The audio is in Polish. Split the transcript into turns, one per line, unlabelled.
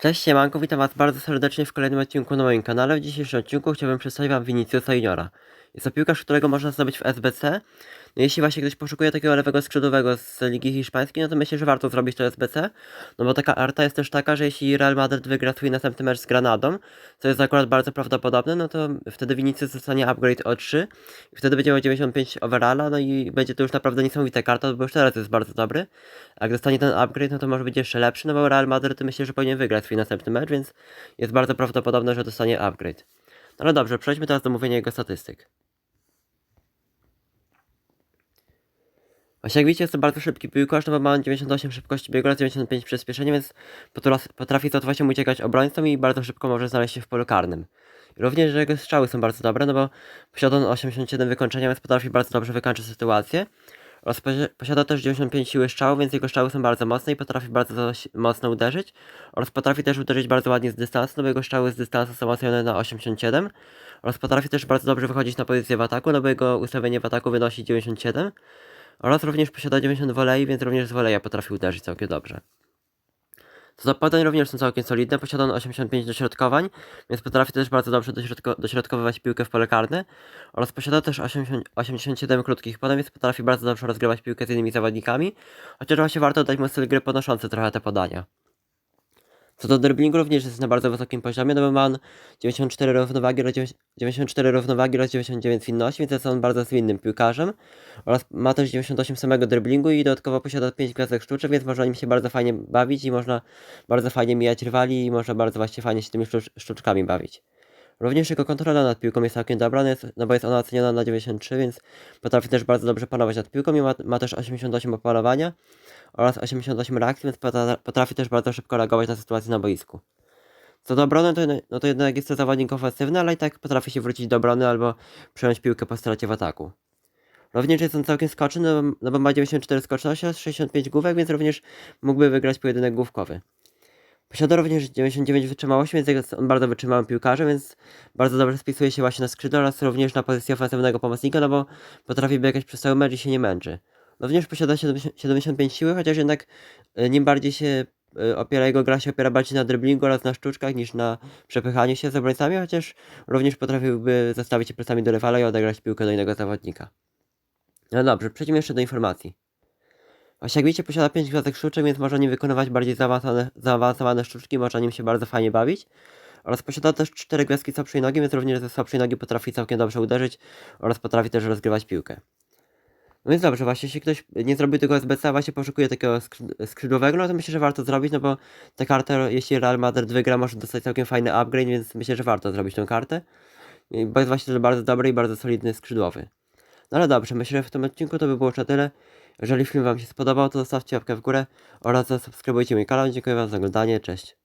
Cześć siemanko, witam was bardzo serdecznie w kolejnym odcinku na moim kanale. W dzisiejszym odcinku chciałbym przedstawić wam Viniciusa Juniora. Jest to piłkarz, którego można zdobyć w SBC. No jeśli właśnie ktoś poszukuje takiego lewego skrzydłowego z Ligi Hiszpańskiej, no to myślę, że warto zrobić to SBC. No bo taka arta jest też taka, że jeśli Real Madrid wygra swój następny mecz z Granadą, co jest akurat bardzo prawdopodobne, no to wtedy Vinicius dostanie upgrade o 3 i wtedy będzie miał 95 overalla, no i będzie to już naprawdę niesamowita karta, bo już teraz jest bardzo dobry. A jak dostanie ten upgrade, no to może być jeszcze lepszy, no bo Real Madrid myślę, że powinien wygrać swój następny mecz, więc jest bardzo prawdopodobne, że dostanie upgrade. No dobrze, przejdźmy teraz do mówienia jego statystyk. Właśnie jest to bardzo szybki piłkarz, no bo ma 98 szybkości biegu oraz 95 przyspieszenia, więc potra- potrafi z łatwością uciekać obrońcom i bardzo szybko może znaleźć się w polu karnym. Również, jego strzały są bardzo dobre, no bo posiada on 87 wykończenia, więc potrafi bardzo dobrze wykończyć sytuację. Oraz posi- posiada też 95 siły strzału, więc jego strzały są bardzo mocne i potrafi bardzo mocno uderzyć. Oraz potrafi też uderzyć bardzo ładnie z dystansu, no bo jego strzały z dystansu są ocenione na 87. Oraz potrafi też bardzo dobrze wychodzić na pozycję w ataku, no bo jego ustawienie w ataku wynosi 97. Oraz również posiada 90 volei, więc również z voleja potrafi uderzyć całkiem dobrze. Co do podań również są całkiem solidne, posiada on 85 dośrodkowań, więc potrafi też bardzo dobrze dośrodko dośrodkowywać piłkę w pole karne. Oraz posiada też 80, 87 krótkich podań, więc potrafi bardzo dobrze rozgrywać piłkę z innymi zawodnikami. Chociaż właśnie warto dać mu styl gry trochę te podania. Co do dribblingu również jest na bardzo wysokim poziomie, no bo ma on 94 równowagi oraz 94 równowagi oraz 99 zwinności, więc jest on bardzo zwinnym piłkarzem. Oraz ma też 98 samego dribblingu i dodatkowo posiada 5 gwiazdek sztuczek, więc można nim się bardzo fajnie bawić i można bardzo fajnie mijać rywali i można bardzo właśnie fajnie się tymi sztucz sztuczkami bawić. Również jego kontrola nad piłką jest całkiem dobra, no, no bo jest ona oceniona na 93, więc potrafi też bardzo dobrze panować nad piłką i ma, ma też 88 opanowania oraz 88 reakcji, więc potra- potrafi też bardzo szybko reagować na sytuację na boisku. Co do obrony, to, no to jednak jest to zawodnik ofensywny, ale i tak potrafi się wrócić do obrony albo przejąć piłkę po stracie w ataku. Również jest on całkiem skoczny, no, no bo ma 94 skoczności oraz 65 główek, więc również mógłby wygrać pojedynek główkowy. Posiada również 99 wytrzymałości, więc jest on bardzo wytrzymałym piłkarzem, więc bardzo dobrze spisuje się właśnie na skrzydle oraz również na pozycji ofensywnego pomocnika, no bo potrafi biegać przez cały mecz i się nie męczy. Również posiada 70 75 siły, chociaż jednak y, nim bardziej się y, opiera jego gra się opiera bardziej na driblingu oraz na sztuczkach niż na przepychaniu się z obrońcami, chociaż również potrafiłby zastawić się plecami do rywala i odegrać piłkę do innego zawodnika. No dobrze, przejdźmy jeszcze do informacji. Widzicie posiada 5 gwiazdek sztuczek, więc może nim wykonywać bardziej zaawansowane, zaawansowane sztuczki, można nim się bardzo fajnie bawić. Oraz posiada też 4 gwiazdki słabszej nogi, więc również ze słabszej nogi potrafi całkiem dobrze uderzyć oraz potrafi też rozgrywać piłkę. No więc dobrze, właśnie jeśli ktoś nie zrobił tego SBC, a właśnie poszukuje takiego skrzyd- skrzydłowego, no to myślę, że warto zrobić, no bo ta karta, jeśli Real Madrid wygra, może dostać całkiem fajny upgrade, więc myślę, że warto zrobić tą kartę. Bo jest właśnie to bardzo dobry i bardzo solidny skrzydłowy. No ale dobrze, myślę, że w tym odcinku to by było już tyle. Jeżeli film Wam się spodobał, to zostawcie łapkę w górę oraz zasubskrybujcie mój kanał. Dziękuję Wam za oglądanie, cześć.